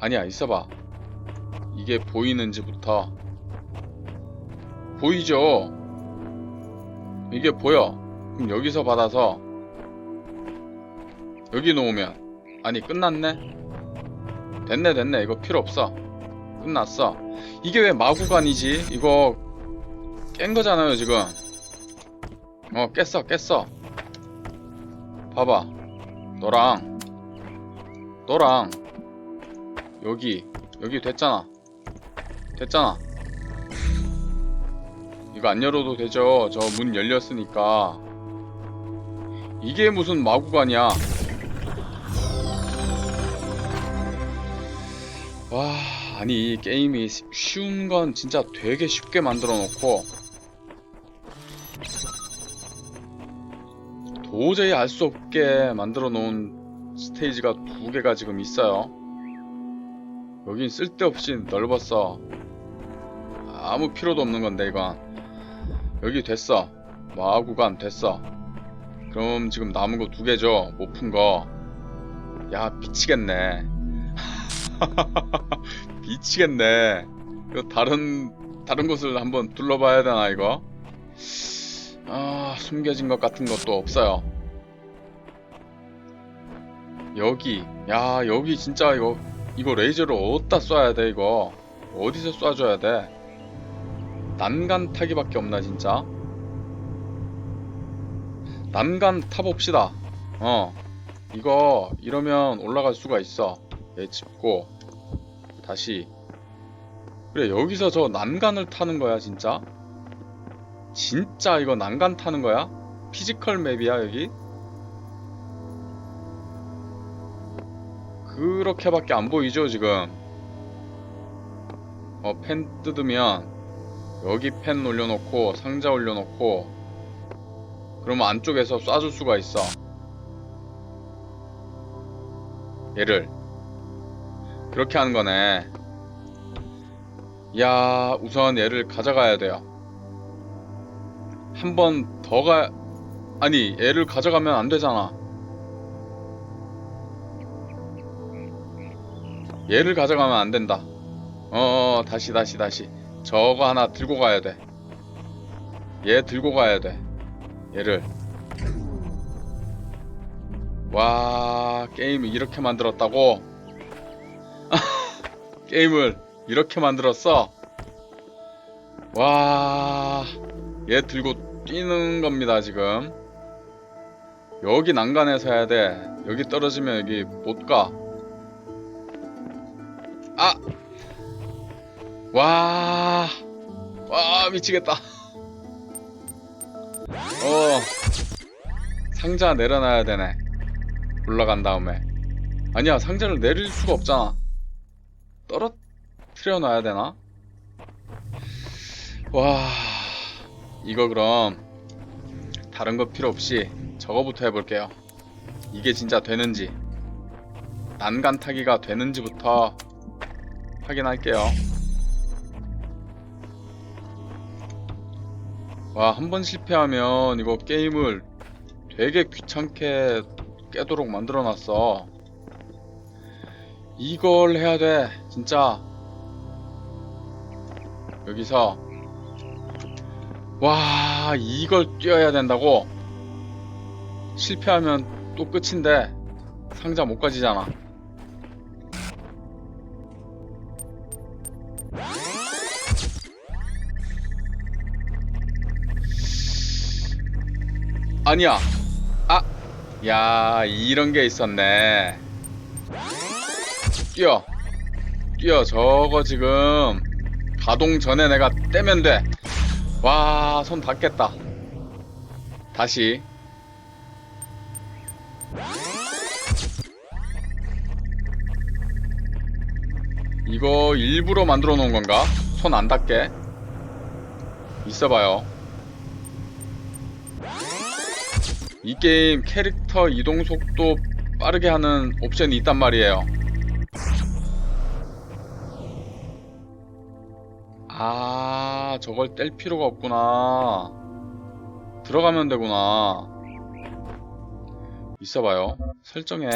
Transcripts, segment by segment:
아니야 있어봐. 이게 보이는지부터. 보이죠? 이게 보여. 그럼 여기서 받아서 여기 놓으면. 아니 끝났네? 됐네 됐네. 이거 필요 없어. 끝났어. 이게 왜 마구간이지? 이거 깬 거잖아요 지금. 어 깼어 깼어. 봐봐. 너랑. 너랑 여기 여기 됐잖아. 됐잖아. 이거 안 열어도 되죠. 저 문 열렸으니까. 이게 무슨 마구간이야? 와 아니 게임이 쉬운 건 진짜 되게 쉽게 만들어 놓고. 도저히 알 수 없게 만들어 놓은 스테이지가 두 개가 지금 있어요 여긴 쓸데없이 넓었어. 아무 필요도 없는 건데 이건. 여기 됐어. 마구간 됐어. 그럼 지금 남은 거 두 개죠 못 푼 거. 야 미치겠네. 미치겠네. 이거 다른 다른 곳을 한번 둘러봐야 되나 이거? 아 숨겨진 것 같은 것도 없어요. 여기. 야 여기 진짜 이거 이거 레이저를 어디다 쏴야 돼 이거? 어디서 쏴줘야 돼? 난간 타기밖에 없나 진짜? 난간 타봅시다. 어. 이거 이러면 올라갈 수가 있어. 얘 짚고. 다시. 그래 여기서 저 난간을 타는 거야 진짜? 진짜 이거 난간 타는 거야? 피지컬 맵이야 여기 그렇게밖에 안 보이죠 지금? 어 펜 뜯으면 여기 펜 올려놓고 상자 올려놓고 그러면 안쪽에서 쏴줄 수가 있어. 얘를. 그렇게 하는 거네. 야 우선 얘를 가져가야 돼요. 한 번 더 가 아니 얘를 가져가면 안 되잖아 얘를 가져가면 안 된다. 어 다시 다시 다시. 저거 하나 들고 가야 돼 얘 들고 가야 돼. 얘를. 와 게임을 이렇게 만들었다고? 게임을 이렇게 만들었어? 와 얘 들고 뛰는 겁니다 지금. 여기 난간에서 해야 돼. 여기 떨어지면 여기 못 가 아! 와, 와, 미치겠다. 어, 상자 내려놔야 되네. 올라간 다음에. 아니야, 상자를 내릴 수가 없잖아. 떨어뜨려 놔야 되나? 와, 이거 그럼 다른 거 필요 없이 저거부터 해볼게요. 이게 진짜 되는지, 난간 타기가 되는지부터 확인할게요. 와, 한 번 실패하면 이거 게임을 되게 귀찮게 깨도록 만들어 놨어. 이걸 해야 돼, 진짜. 여기서. 와, 이걸 뛰어야 된다고? 실패하면 또 끝인데, 상자 못 가지잖아. 아니야. 아, 야, 이런 게 있었네. 뛰어. 뛰어. 저거 지금 가동 전에 내가 떼면 돼. 와, 손 닿겠다. 다시. 이거 일부러 만들어 놓은 건가? 손 안 닿게. 있어봐요. 이 게임 캐릭터 이동 속도 빠르게 하는 옵션이 있단 말이에요. 아, 저걸 뗄 필요가 없구나. 들어가면 되구나. 있어봐요. 설정에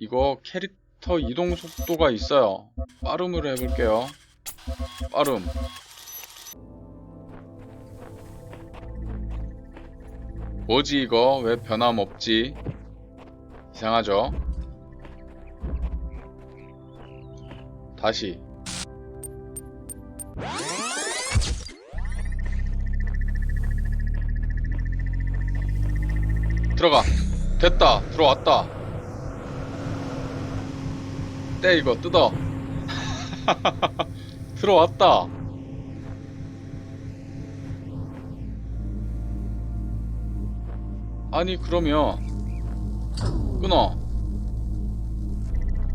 이거 캐릭터 이동 속도가 있어요. 빠름으로 해볼게요. 빠름. 뭐지 이거? 왜 변함 없지? 이상하죠? 다시. 들어가. 됐다. 들어왔다. 떼 이거 뜯어. 들어왔다. 아니 그러면 끊어.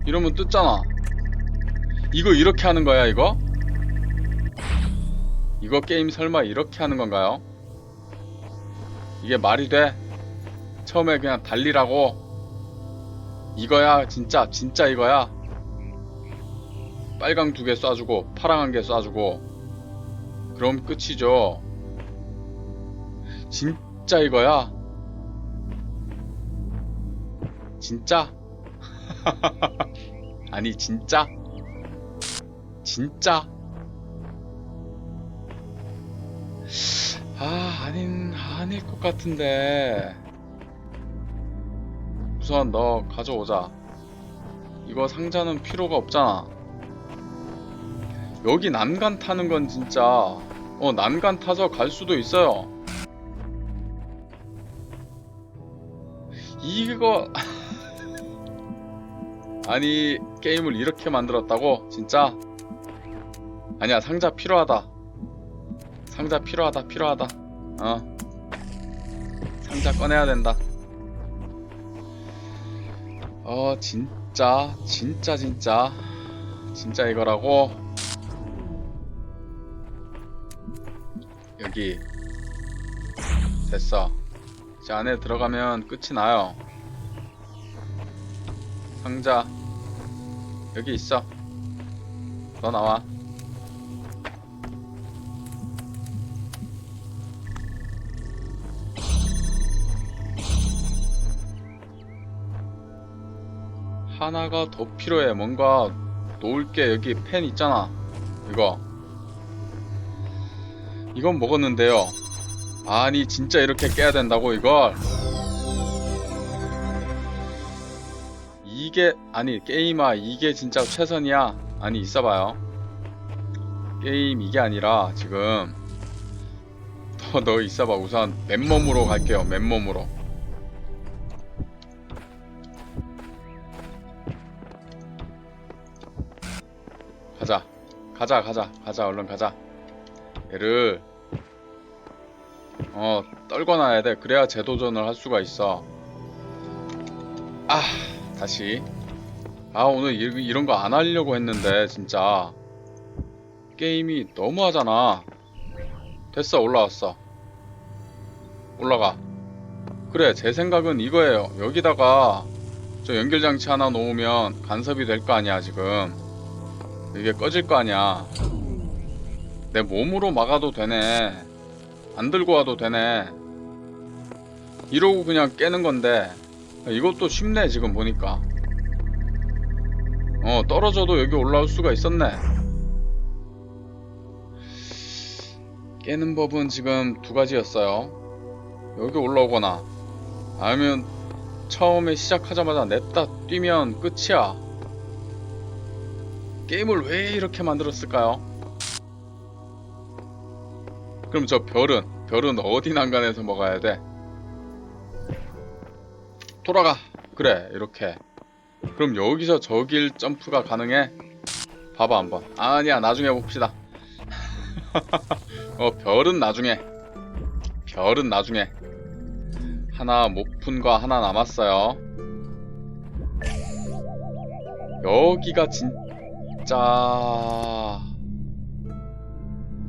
이러면 뜯잖아. 이거 이렇게 하는 거야 이거? 이거 게임 설마 이렇게 하는 건가요? 이게 말이 돼? 처음에 그냥 달리라고 이거야 진짜 진짜 이거야 빨강 두 개 쏴주고 파랑 한 개 쏴주고 그럼 끝이죠 진짜 이거야 진짜 아니 진짜 진짜 아 아닌 아닐 것 같은데 우선 너 가져오자. 이거 상자는 필요가 없잖아. 여기 난간 타는 건 진짜 어 난간 타서 갈 수도 있어요. 이거 아니 게임을 이렇게 만들었다고? 진짜? 아니야 상자 필요하다. 상자 필요하다 필요하다. 어 상자 꺼내야 된다. 어 진짜 진짜 진짜 진짜 이거라고 여기 됐어 이제 안에 들어가면 끝이 나요 상자 여기 있어 너 나와 하나가 더 필요해. 뭔가 놓을 게 여기 펜 있잖아. 이거. 이건 먹었는데요. 아니 진짜 이렇게 깨야 된다고 이걸. 아니 게임아 이게 진짜 최선이야. 아니 있어봐요. 게임 이게 아니라 지금 너, 너 있어봐. 우선 맨몸으로 갈게요 맨몸으로. 가자. 가자 가자. 가자 얼른 가자. 얘를 어 떨궈놔야 돼. 그래야 재도전을 할 수가 있어. 아 다시 아 오늘 이, 이런 거 안 하려고 했는데 진짜 게임이 너무하잖아 됐어 올라왔어 올라가 그래 제 생각은 이거예요 여기다가 저 연결장치 하나 놓으면 간섭이 될 거 아니야 지금 이게 꺼질 거 아니야. 내 몸으로 막아도 되네. 안 들고 와도 되네. 이러고 그냥 깨는 건데 이것도 쉽네 지금 보니까. 어 떨어져도 여기 올라올 수가 있었네. 깨는 법은 지금 두 가지였어요. 여기 올라오거나 아니면 처음에 시작하자마자 냅다 뛰면 끝이야. 게임을 왜 이렇게 만들었을까요? 그럼 저 별은 별은 어디 난간에서 먹어야 돼? 돌아가 그래 이렇게 그럼 여기서 저길 점프가 가능해? 봐봐 한번. 아니야 나중에 봅시다. 어 별은 나중에. 별은 나중에. 하나 거 하나 남았어요. 여기가 진 진짜.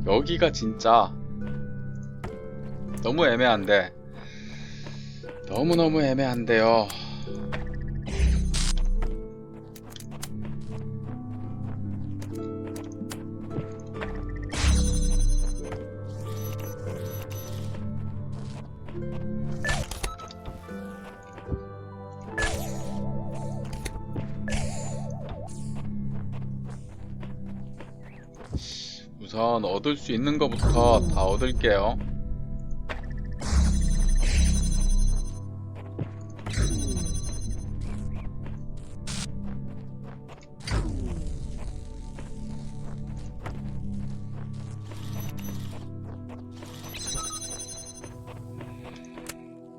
여기가 진짜. 너무 애매한데. 너무너무 애매한데요 우선 얻을 수 있는 것부터 다 얻을게요.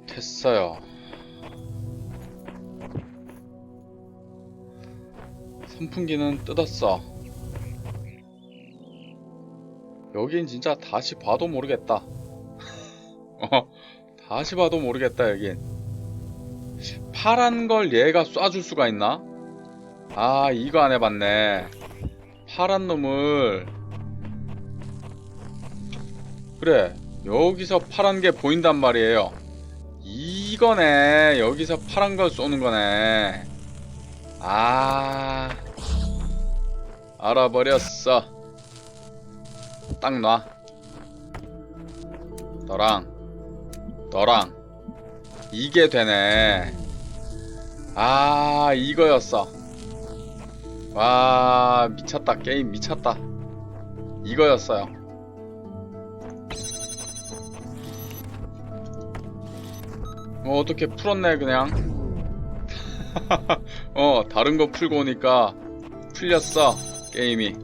됐어요. 선풍기는 뜯었어. 여긴 진짜 다시 봐도 모르겠다. 어, 다시 봐도 모르겠다, 여긴. 파란 걸 얘가 쏴줄 수가 있나? 아, 이거 안 해봤네. 파란 놈을. 그래, 여기서 파란 게 보인단 말이에요. 이거네. 여기서 파란 걸 쏘는 거네. 아, 알아버렸어. 딱 놔. 너랑, 너랑, 이게 되네. 아, 이거였어. 와, 미쳤다. 게임 미쳤다. 이거였어요. 어, 어떻게 풀었네, 그냥. 어, 다른 거 풀고 오니까 풀렸어, 게임이.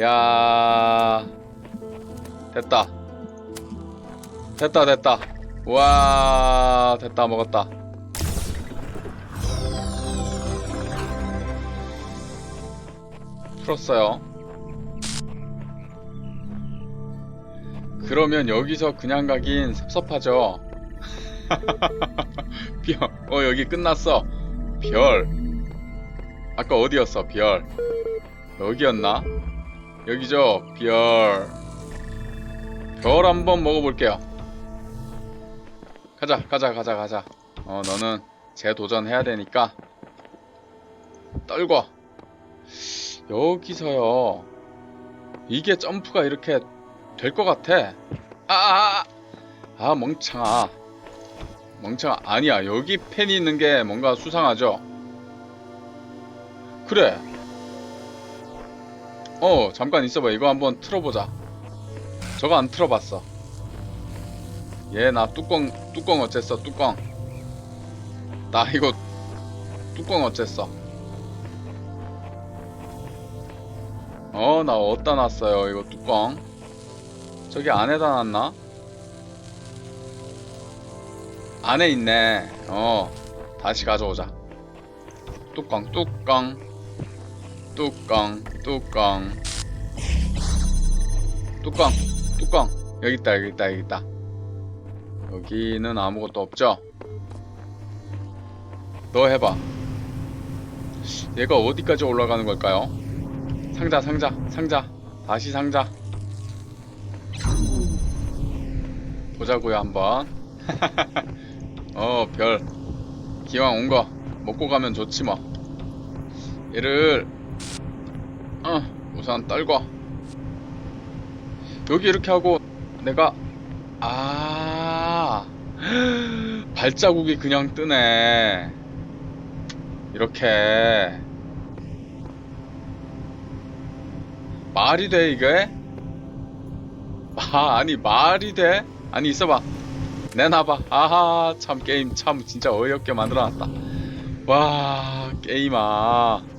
야 됐다. 됐다, 됐다. 와, 됐다, 먹었다. 풀었어요. 그러면 여기서 그냥 가긴 섭섭하죠. 별. 어, 여기 끝났어. 별. 아까 어디였어, 별. 여기였나? 여기죠, 별. 별 한번 먹어볼게요. 가자, 가자, 가자, 가자. 어, 너는 재도전해야 되니까. 떨궈. 여기서요. 이게 점프가 이렇게 될 것 같아. 아, 아, 아, 아, 멍청아. 멍청아. 아니야. 여기 펜이 있는 게 뭔가 수상하죠? 그래. 어, 잠깐 있어봐. 이거 한번 틀어보자. 저거 안 틀어봤어. 얘, 나 뚜껑, 뚜껑 어쨌어, 뚜껑. 나 이거, 뚜껑 어쨌어. 어, 나 어디다 놨어요, 이거 뚜껑. 저기 안에다 놨나? 안에 있네. 어, 다시 가져오자. 뚜껑, 뚜껑. 뚜껑, 뚜껑. 뚜껑, 뚜껑. 여기 있다, 여기 있다, 여기 있다. 여기는 아무것도 없죠? 너 해봐. 얘가 어디까지 올라가는 걸까요? 상자, 상자, 상자. 다시 상자. 보자고요, 한번. 어, 별. 기왕 온 거 먹고 가면 좋지 뭐. 얘를 어, 우선 떨궈. 여기 이렇게 하고 내가 아 발자국이 그냥 뜨네. 이렇게 말이 돼 이게? 아 아니 말이 돼? 아니 있어봐 내놔봐 아하 참 게임 참 진짜 어이없게 만들어놨다 와 게임아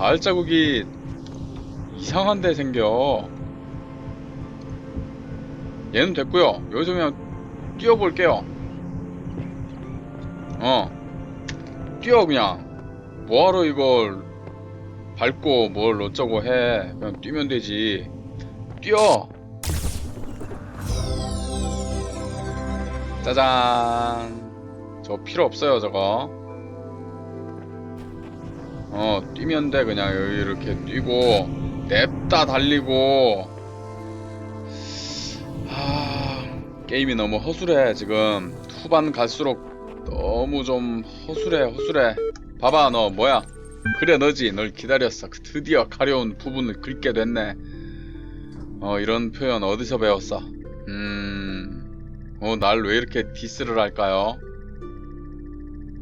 발자국이 이상한데 생겨. 얘는 됐고요. 그냥 뛰어볼게요. 어. 뛰어 그냥. 뭐하러 이걸 밟고 뭘 어쩌고 해. 그냥 뛰면 되지. 뛰어. 짜잔. 저 필요 없어요 저거 어 뛰면 돼 그냥. 여기 이렇게 뛰고 냅다 달리고. 아 게임이 너무 허술해 지금. 후반 갈수록 너무 좀 허술해 허술해. 봐봐 너 뭐야? 그래 너지. 널 기다렸어. 그 드디어 가려운 부분을 긁게 됐네. 어 이런 표현 어디서 배웠어? 음어 날 왜 이렇게 디스를 할까요?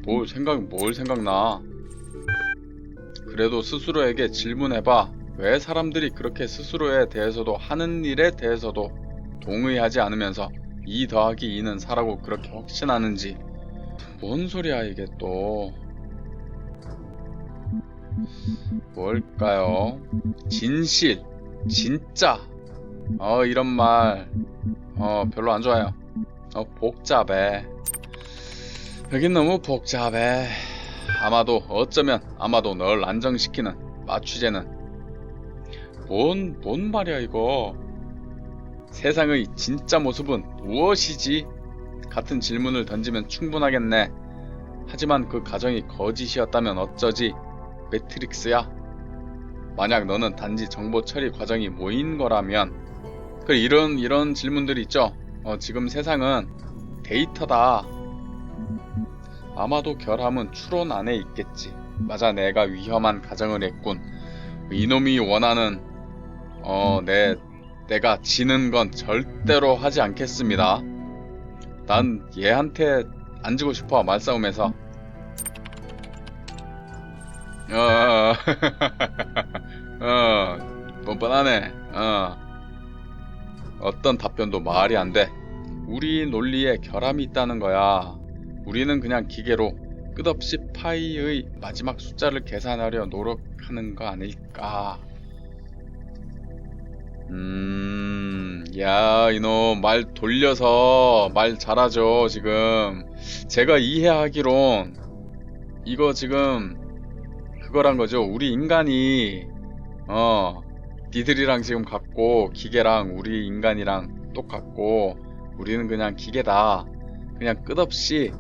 뭘 생각 뭘 생각나 그래도 스스로에게 질문해봐. 왜 사람들이 그렇게 스스로에 대해서도 하는 일에 대해서도 동의하지 않으면서 2 더하기 2는 4라고 그렇게 확신하는지. 뭔 소리야 이게 또? 뭘까요? 진실, 진짜. 어 이런 말. 어 별로 안 좋아요. 어 복잡해. 여긴 너무 복잡해 아마도 어쩌면 아마도 널 안정시키는 마취제는 뭔, 뭔 말이야 이거 세상의 진짜 모습은 무엇이지? 같은 질문을 던지면 충분하겠네 하지만 그 가정이 거짓이었다면 어쩌지? 매트릭스야? 만약 너는 단지 정보 처리 과정이 모인 거라면 그 이런 이런 질문들이 있죠 어, 지금 세상은 데이터다 아마도 결함은 추론 안에 있겠지. 맞아, 내가 위험한 가정을 했군. 이놈이 원하는 어, 내 내가 지는 건 절대로 하지 않겠습니다. 난 얘한테 안 지고 싶어 말싸움에서. 어, 어, 뻔뻔하네. 어, 어떤 답변도 말이 안 돼. 우리 논리에 결함이 있다는 거야. 우리는 그냥 기계로 끝없이 파이의 마지막 숫자를 계산하려 노력하는 거 아닐까? 음, 야, 이놈 말 돌려서 말 잘하죠, 지금. 제가 이해하기론 이거 지금 그거란 거죠. 우리 인간이 어, 니들이랑 지금 같고 기계랑 우리 인간이랑 똑같고 우리는 그냥 기계다. 그냥 끝없이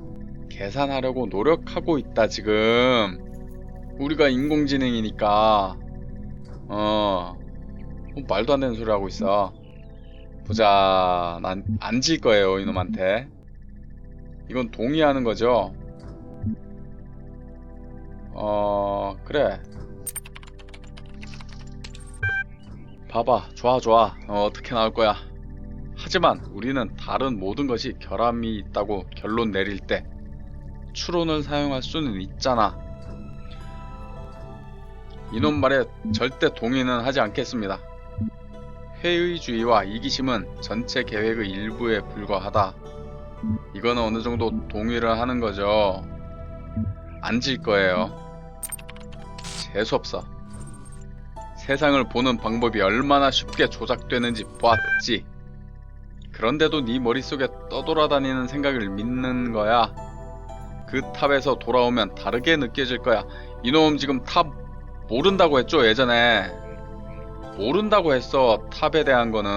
계산하려고 노력하고 있다 지금. 우리가 인공지능이니까. 어, 어, 말도 안 되는 소리 하고 있어. 보자. 난 안 질 거예요 이놈한테. 이건 동의하는 거죠? 어 그래. 봐봐. 좋아 좋아. 어, 어떻게 나올 거야? 하지만 우리는 다른 모든 것이 결함이 있다고 결론 내릴 때 추론을 사용할 수는 있잖아. 이놈 말에 절대 동의는 하지 않겠습니다. 회의주의와 이기심은 전체 계획의 일부에 불과하다. 이거는 어느 정도 동의를 하는 거죠. 안 질 거예요. 재수없어. 세상을 보는 방법이 얼마나 쉽게 조작되는지 보았지. 그런데도 네 머릿속에 떠돌아다니는 생각을 믿는 거야. 그 탑에서 돌아오면 다르게 느껴질 거야. 이놈 지금 탑 모른다고 했죠, 예전에. 모른다고 했어, 탑에 대한 거는.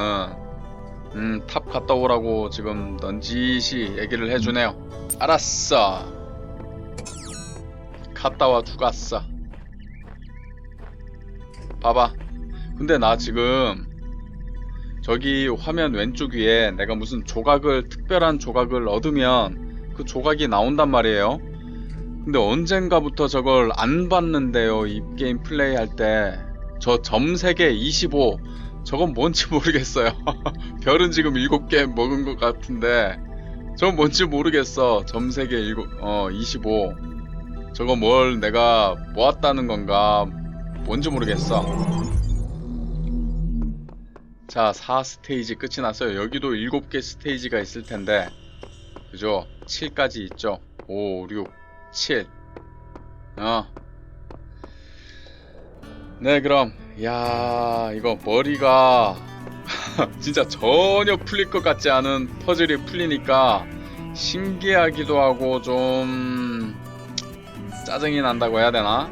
음, 탑 갔다 오라고 지금 넌지시 얘기를 해주네요. 알았어. 갔다 와 죽었어. 봐봐. 근데 나 지금 저기 화면 왼쪽 위에 내가 무슨 조각을 특별한 조각을 얻으면 그 조각이 나온단 말이에요. 근데 언젠가부터 저걸 안 봤는데요. 이 게임 플레이 할 때. 저점 3개 25. 저건 뭔지 모르겠어요. 별은 지금 7개 먹은 것 같은데. 저건 뭔지 모르겠어. 점 3개 7, 어, 25. 저거 뭘 내가 모았다는 건가. 뭔지 모르겠어. 자, 4스테이지 끝이 났어요. 여기도 7개 스테이지가 있을 텐데. 그죠? 7까지 있죠? 5, 6, 7. 어. 네, 그럼. 야 이거 머리가 진짜 전혀 풀릴 것 같지 않은 퍼즐이 풀리니까 신기하기도 하고 좀 짜증이 난다고 해야 되나?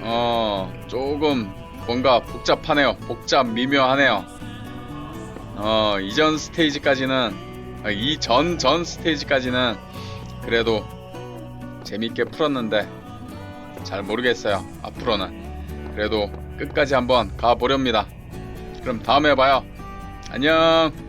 어, 조금 뭔가 복잡하네요. 복잡 미묘하네요. 어, 이전 스테이지까지는 아, 이 전 전 스테이지까지는 그래도 재밌게 풀었는데 잘 모르겠어요. 앞으로는 그래도 끝까지 한번 가보렵니다. 그럼 다음에 봐요. 안녕.